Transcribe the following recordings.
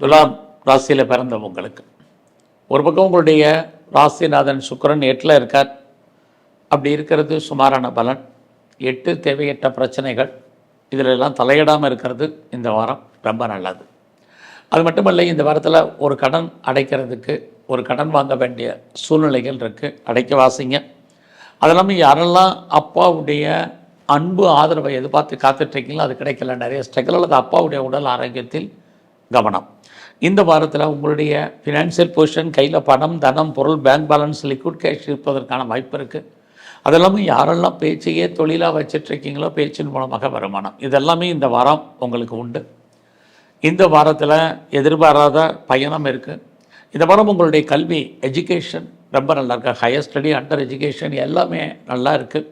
துலாம் ராசியில் பிறந்தவங்களுக்கு ஒரு பக்கம் உங்களுடைய ராசிநாதன் சுக்கிரன் எட்டில் இருக்கார். அப்படி இருக்கிறது சுமாரான பலன். எட்டு தேவையற்ற பிரச்சனைகள். இதில் எல்லாம் தலையிடாமல் இருக்கிறது இந்த வாரம் ரொம்ப நல்லது. அது மட்டுமல்ல இந்த வாரத்தில் ஒரு கடன் அடைக்கிறதுக்கு ஒரு கடன் வாங்க வேண்டிய சூழ்நிலைகள் இருக்குது அடைக்க வாசிங்க. அது இல்லாமல் யாரெல்லாம் அப்பாவுடைய அன்பு ஆதரவை எதிர்பார்த்து காத்துட்ருக்கீங்களோ அது கிடைக்கல. நிறைய ஸ்ட்ரகிள் அல்லது அப்பாவுடைய உடல் ஆரோக்கியத்தில் கவனம். இந்த வாரத்தில் உங்களுடைய ஃபினான்ஷியல் பொசிஷன் கையில் பணம் தனம் பொருள் பேங்க் பேலன்ஸ் லிக்விட் கேஷ் இருப்பதற்கான வாய்ப்பு இருக்குது அதெல்லாமே யாரெல்லாம் பேச்சையே தொழிலாக வச்சிட்ருக்கீங்களோ பேச்சின் மூலமாக வருமானம். இதெல்லாமே இந்த வாரம் உங்களுக்கு உண்டு. இந்த வாரத்தில் எதிர்பாராத பயணம் இருக்குது இந்த வாரம் உங்களுடைய கல்வி எஜுகேஷன் ரொம்ப நல்லா இருக்கு. ஹையர் ஸ்டடி அண்டர் எஜுகேஷன் எல்லாமே நல்லா இருக்குது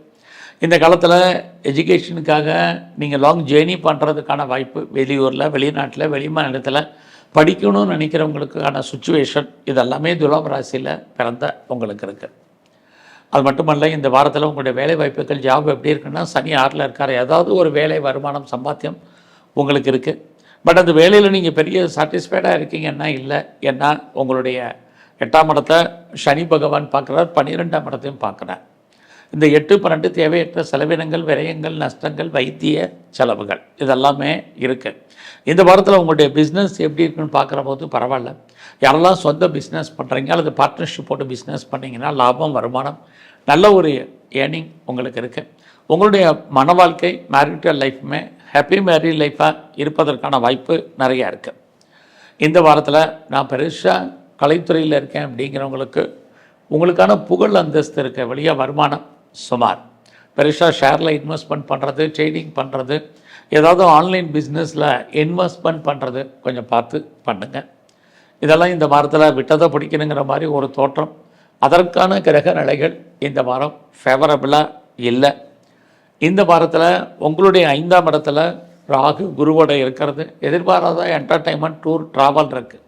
இந்த காலத்தில் எஜுகேஷனுக்காக நீங்கள் லாங் ஜேர்னி பண்ணுறதுக்கான வாய்ப்பு வெளியூரில் வெளிநாட்டில் வெளிமாநிலத்தில் படிக்கணும்னு நினைக்கிறவங்களுக்கான சுச்சுவேஷன் இதெல்லாமே துலாம் ராசியில் பிறந்த உங்களுக்கு இருக்குது அது மட்டுமல்ல இந்த வாரத்தில் உங்களுடைய வேலை வாய்ப்புகள் ஜாப் எப்படி இருக்குன்னா சனி ஆறில் இருக்கார். ஏதாவது ஒரு வேலை வருமானம் சம்பாத்தியம் உங்களுக்கு இருக்குது பட் அந்த வேலையில் நீங்கள் பெரிய சாட்டிஸ்ஃபைடாக இருக்கீங்கன்னா இல்லை ஏன்னா உங்களுடைய எட்டாம் இடத்தை சனி பகவான் பார்க்குறார் பன்னிரெண்டாம் இடத்தையும் பார்க்குறார். இந்த எட்டு பன்னெண்டு தேவையற்ற செலவினங்கள் விரயங்கள் நஷ்டங்கள் வைத்திய செலவுகள் இதெல்லாமே இருக்குது இந்த வாரத்தில் உங்களுடைய பிஸ்னஸ் எப்படி இருக்குன்னு பார்க்குற போது பரவாயில்ல. யாரெல்லாம் சொந்த பிஸ்னஸ் பண்ணுறீங்க அல்லது பார்ட்னர்ஷிப் போட்டு பிஸ்னஸ் பண்ணிங்கன்னா லாபம் வருமானம் நல்ல ஒரு ஏர்னிங் உங்களுக்கு இருக்குது உங்களுடைய மன வாழ்க்கை மேரிட்டல் லைஃப்புமே ஹாப்பி மேரி லைஃப்பாக இருப்பதற்கான வாய்ப்பு நிறையா இருக்குது இந்த வாரத்தில் நான் பெருசாக கலைத்துறையில் இருக்கேன் அப்படிங்கிறவங்களுக்கு உங்களுக்கான புகழ் அந்தஸ்து இருக்க. வழியாக வருமானம் சுமார். பெருசாக ஷேரில் இன்வெஸ்ட்மெண்ட் பண்ணுறது ட்ரேடிங் பண்ணுறது ஏதாவது ஆன்லைன் பிஸ்னஸில் இன்வெஸ்ட்மெண்ட் பண்ணுறது கொஞ்சம் பார்த்து பண்ணுங்கள் இதெல்லாம் இந்த வாரத்தில் விட்டதை பிடிக்கணுங்கிற மாதிரி ஒரு தோற்றம். அதற்கான கிரக நிலைகள் இந்த வாரம் ஃபேவரபிளாக இல்லை. இந்த வாரத்தில் உங்களுடைய ஐந்தாம் இடத்துல ராகு குருவோட இருக்கிறது. எதிர்பாராத என்டர்டைன்மெண்ட் டூர் ட்ராவல் இருக்குது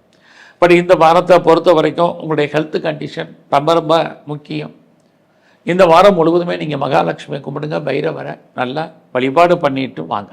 பட் இந்த வாரத்தை பொறுத்த வரைக்கும் உங்களுடைய ஹெல்த் கண்டிஷன் ரொம்ப ரொம்ப முக்கியம். இந்த வாரம் முழுவதுமே நீங்கள் மகாலட்சுமி கும்பிடுங்க பைரவரை நல்லா வழிபாடு பண்ணிட்டு வாங்க.